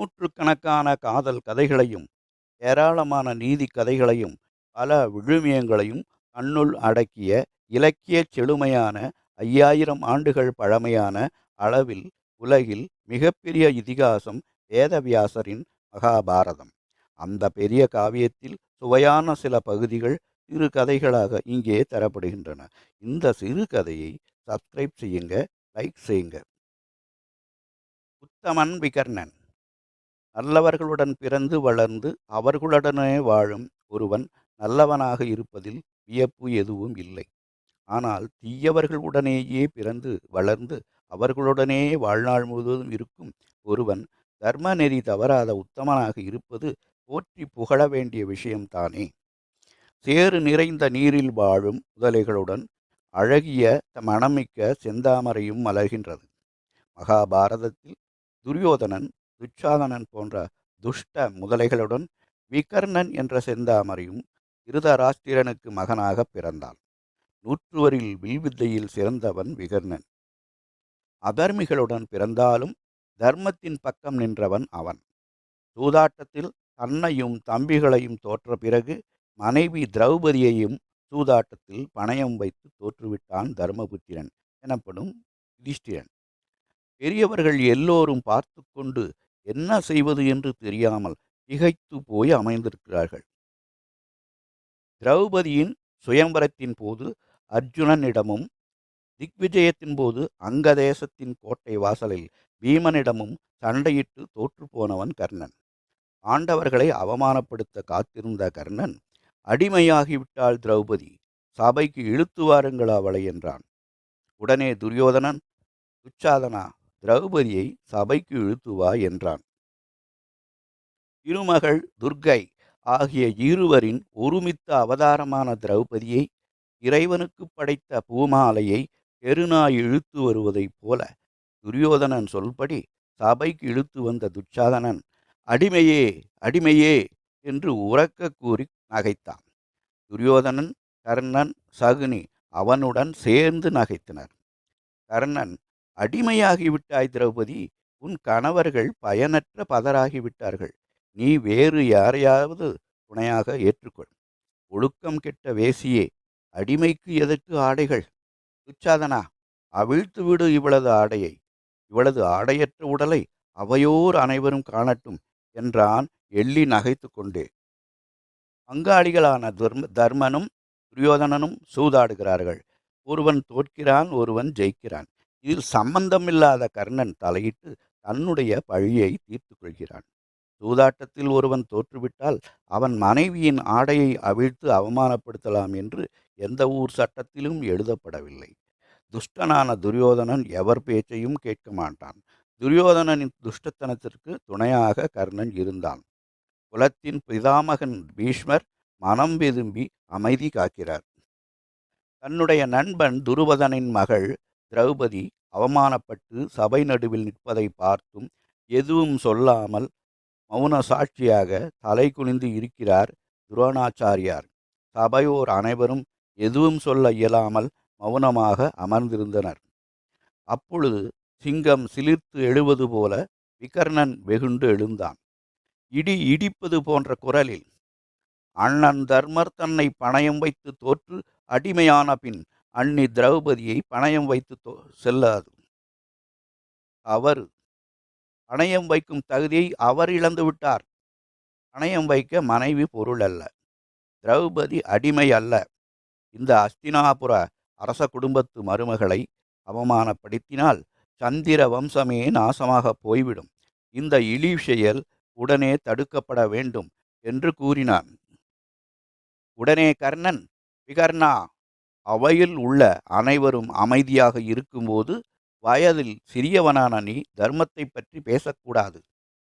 நூற்றுக்கணக்கான காதல் கதைகளையும் ஏராளமான நீதி கதைகளையும் பல விழுமியங்களையும் தன்னுள் அடக்கிய இலக்கிய செழுமையான ஐயாயிரம் ஆண்டுகள் பழமையான அளவில் உலகில் மிகப்பெரிய இதிகாசம் வேதவியாசரின் மகாபாரதம். அந்த பெரிய காவியத்தில் சுவையான சில பகுதிகள் சிறு கதைகளாக இங்கே தரப்படுகின்றன. இந்த சிறு கதையை சப்ஸ்கிரைப் செய்யுங்க லைக் செய்யுங்க. உத்தமன் விகர்ணன். நல்லவர்களுடன் பிறந்து வளர்ந்து அவர்களுடனே வாழும் ஒருவன் நல்லவனாக இருப்பதில் வியப்பு எதுவும் இல்லை. ஆனால் தீயவர்களுடனேயே பிறந்து வளர்ந்து அவர்களுடனே வாழ்நாள் முழுவதும் இருக்கும் ஒருவன் தர்ம நெறி தவறாத உத்தமனாக இருப்பது போற்றி புகழ வேண்டிய விஷயம்தானே சேறு நிறைந்த நீரில் வாழும் முதலைகளுடன் அழகிய மனமிக்க செந்தாமரையும் மலர்கின்றது. மகாபாரதத்தில் துரியோதனன் துச்சாதனன் போன்ற துஷ்ட முதலைகளுடன் விகர்ணன் என்ற செந்தாமரையும் திருதராஷ்டிரனுக்கு மகனாக பிறந்தான். நூற்றுவரில் வில்வித்தையில் சிறந்தவன் விகர்ணன். அதர்மிகளுடன் பிறந்தாலும் தர்மத்தின் பக்கம் நின்றவன் அவன். சூதாட்டத்தில் தன்னையும் தம்பிகளையும் தோற்ற பிறகு மனைவி திரௌபதியையும் சூதாட்டத்தில் பணயம் வைத்து தோற்றுவிட்டான் தர்மபுத்திரன் எனப்படும் யுதிஷ்டிரன். பெரியவர்கள் எல்லோரும் பார்த்து கொண்டு என்ன செய்வது என்று தெரியாமல் திகைத்து போய் அமைந்திருக்கிறார்கள். திரௌபதியின் சுயம்பரத்தின் போது அர்ஜுனனிடமும் திக்விஜயத்தின் போது அங்கதேசத்தின் கோட்டை வாசலில் பீமனிடமும் சண்டையிட்டு தோற்று போனவன் கர்ணன். ஆண்டவர்களை அவமானப்படுத்த காத்திருந்த கர்ணன் அடிமையாகிவிட்டாள் திரௌபதி சபைக்கு இழுத்து வாருங்கள் அவளை என்றான். உடனே துரியோதனன் துச்சாதனா திரௌபதியை சபைக்கு இழுத்து வா என்றான். திருமகள் துர்கை ஆகிய இருவரின் ஒருமித்த அவதாரமான திரௌபதியை இறைவனுக்கு படைத்த பூமாலையை பெருநாய் இழுத்து வருவதைப் போல துரியோதனன் சொல்படி சபைக்கு இழுத்து வந்த துச்சாதனன் அடிமையே அடிமையே என்று உறக்க கூறி நகைத்தான். துரியோதனன் கர்ணன் சகுனி அவனுடன் சேர்ந்து நகைத்தனர். கர்ணன் அடிமையாகிவிட்டாய் திரௌபதி உன் கணவர்கள் பயனற்ற பதராகிவிட்டார்கள் நீ வேறு யாரையாவது துணையாக ஏற்றுக்கொள். ஒழுக்கம் கெட்ட வேசியே அடிமைக்கு எதற்கு ஆடைகள்? துச்சாதனா அவிழ்த்து விடு இவளது ஆடையை. இவளது ஆடையற்ற உடலை அவையோர் அனைவரும் காணட்டும் என்றான் எள்ளி நகைத்து கொண்டே. பங்காளிகளான தர்ம தர்மனும் துரியோதனனும் சூதாடுகிறார்கள். ஒருவன் தோற்கிறான் ஒருவன் ஜெயிக்கிறான். இதில் சம்பந்தமில்லாத கர்ணன் தலையிட்டு தன்னுடைய பழியை தீர்த்து கொள்கிறான் சூதாட்டத்தில் ஒருவன் தோற்றுவிட்டால் அவன் மனைவியின் ஆடையை அவிழ்த்து அவமானப்படுத்தலாம் என்று எந்த ஊர் சட்டத்திலும் எழுதப்படவில்லை. துஷ்டனான துரியோதனன் எவர் பேச்சையும் கேட்க மாட்டான். துரியோதனனின் துஷ்டத்தனத்திற்கு துணையாக கர்ணன் இருந்தான். குலத்தின் பிதாமகன் பீஷ்மர் மனம் விரும்பி அமைதி காக்கிறார். தன்னுடைய நண்பன் துருவதனின் மகள் திரௌபதி அவமானப்பட்டு சபை நடுவில் நிற்பதை பார்த்தும் எதுவும் சொல்லாமல் மௌன சாட்சியாக தலை குனிந்து இருக்கிறார் துரோணாச்சாரியார். சபையோர் அனைவரும் எதுவும் சொல்ல இயலாமல் மௌனமாக அமர்ந்திருந்தனர். அப்பொழுது சிங்கம் சிலிர்த்து எழுவது போல விகர்ணன் வெகுண்டு எழுந்தான். இடி இடிப்பது போன்ற குரலில் அண்ணன் தர்மர் தன்னை பணயம் வைத்து தோற்று அடிமையான பின் அண்ணி திரௌபதியை பணயம் வைத்து செல்லாது. அவர் பணயம் வைக்கும் தகுதியை அவர் இழந்து விட்டார். பணயம் வைக்க மனைவி பொருள் அல்ல. திரௌபதி அடிமை அல்ல. இந்த அஸ்தினாபுர அரச குடும்பத்து மருமகளை அவமானப்படுத்தினால் சந்திர வம்சமே நாசமாக போய்விடும். இந்த இழி செயல் உடனே தடுக்கப்பட வேண்டும் என்று கூறினான். உடனே கர்ணன் விகர்ணா அவையில் உள்ள அனைவரும் அமைதியாக இருக்கும்போது வயதில் சிறியவனான நீ தர்மத்தை பற்றி பேசக்கூடாது.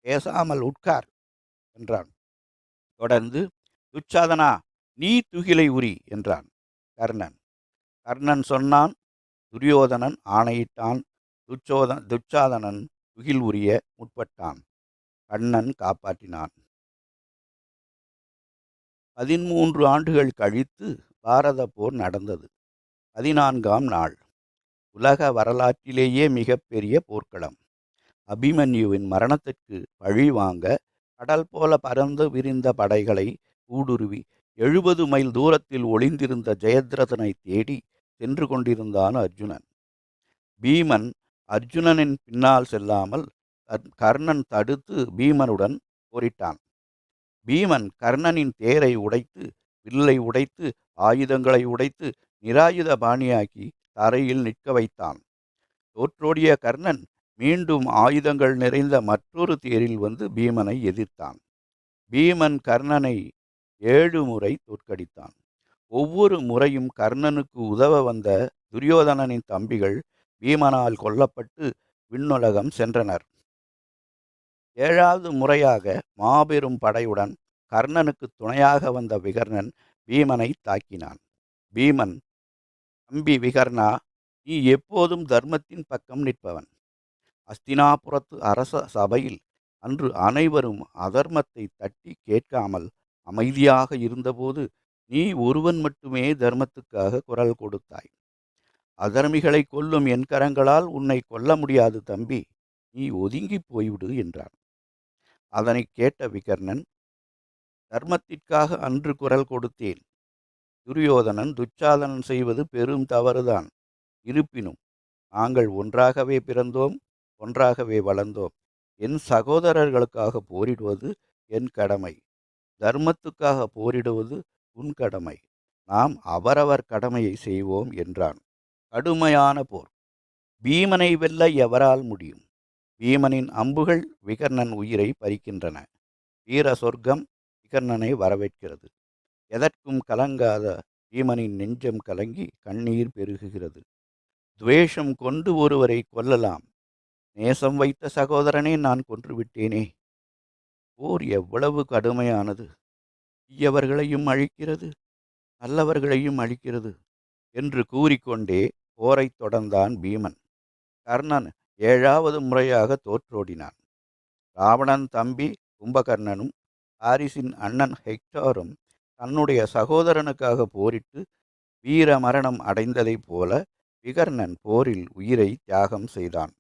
பேசாமல் உட்கார் என்றான். தொடர்ந்து துச்சாதனா நீ துகிலை உரி என்றான் கர்ணன். கர்ணன் சொன்னான் துரியோதனன் ஆணையிட்டான் துச்சோதன் துச்சாதனன் துகில் உரிய முற்பட்டான். கண்ணன் காப்பாற்றினான். பதிமூன்று ஆண்டுகள் கழித்து பாரத போர் நடந்தது. பதினான்காம் நாள். உலக வரலாற்றிலேயே மிகப்பெரிய போர்க்களம். அபிமன்யுவின் மரணத்திற்கு பழி வாங்க கடல் போல பறந்து விரிந்த படைகளை ஊடுருவி எழுபது மைல் தூரத்தில் ஒளிந்திருந்த ஜெயத்ரதனை தேடி சென்று கொண்டிருந்தான் அர்ஜுனன். பீமன் அர்ஜுனனின் பின்னால் செல்லாமல் கர்- கர்ணன் தடுத்து பீமனுடன் போரிட்டான். பீமன் கர்ணனின் தேரை உடைத்து வில்லை உடைத்து ஆயுதங்களை உடைத்து நிராயுத பாணியாக்கி தரையில் நிற்க வைத்தான். தோற்றோடிய கர்ணன் மீண்டும் ஆயுதங்கள் நிறைந்த மற்றொரு தேரில் வந்து பீமனை எதிர்த்தான். பீமன் கர்ணனை ஏழு முறை தோற்கடித்தான். ஒவ்வொரு முறையும் கர்ணனுக்கு உதவ வந்த துரியோதனனின் தம்பிகள் பீமனால் கொல்லப்பட்டு விண்ணுலகம் சென்றனர். ஏழாவது முறையாக மாபெரும் படையுடன் கர்ணனுக்கு துணையாக வந்த விகர்ணன் பீமனை தாக்கினான். பீமன் தம்பி விகர்ணா நீ எப்போதும் தர்மத்தின் பக்கம் நிற்பவன். அஸ்தினாபுரத்து அரச சபையில் அன்று அனைவரும் அதர்மத்தை தட்டி கேட்காமல் அமைதியாக இருந்தபோது நீ ஒருவன் மட்டுமே தர்மத்துக்காக குரல் கொடுத்தாய். அதர்மிகளை கொல்லும் என் கரங்களால் உன்னை கொல்ல முடியாது தம்பி. நீ ஒதுங்கி போய்விடு என்றான். அதனை கேட்ட விகர்ணன் தர்மத்திற்காக அன்று குரல் கொடுத்தேன். துரியோதனன் துச்சாதனன் செய்வது பெரும் தவறுதான். இருப்பினும் நாங்கள் ஒன்றாகவே பிறந்தோம் ஒன்றாகவே வளர்ந்தோம். என் சகோதரர்களுக்காக போரிடுவது என் கடமை. தர்மத்துக்காக போரிடுவது உன் கடமை. நாம் அவரவர் கடமையை செய்வோம் என்றான். கடுமையான போர். பீமனை வெல்ல எவரால் முடியும்? பீமனின் அம்புகள் விகர்ணன் உயிரை பறிக்கின்றன. வீர சொர்க்கம் விகர்ணனை வரவேற்கிறது. எதற்கும் கலங்காத பீமனின் நெஞ்சம் கலங்கி கண்ணீர் பெருகுகிறது. துவேஷம் கொண்டு ஒருவரை கொல்லலாம். நேசம் வைத்த சகோதரனை நான் கொன்றுவிட்டேனே. போர் எவ்வளவு கடுமையானது. தீயவர்களையும் அழிக்கிறது நல்லவர்களையும் அழிக்கிறது என்று கூறிக்கொண்டே போரைத் தொடர்ந்தான் பீமன். கர்ணன் ஏழாவது முறையாக தோற்றோடினான். ராவணன் தம்பி கும்பகர்ணனும் ஹாரிஸின் அண்ணன் ஹெக்டாரும் தன்னுடைய சகோதரனுக்காக போரிட்டு வீர மரணம் அடைந்ததைப் போல விகர்ணன் போரில் உயிரை தியாகம் செய்தான்.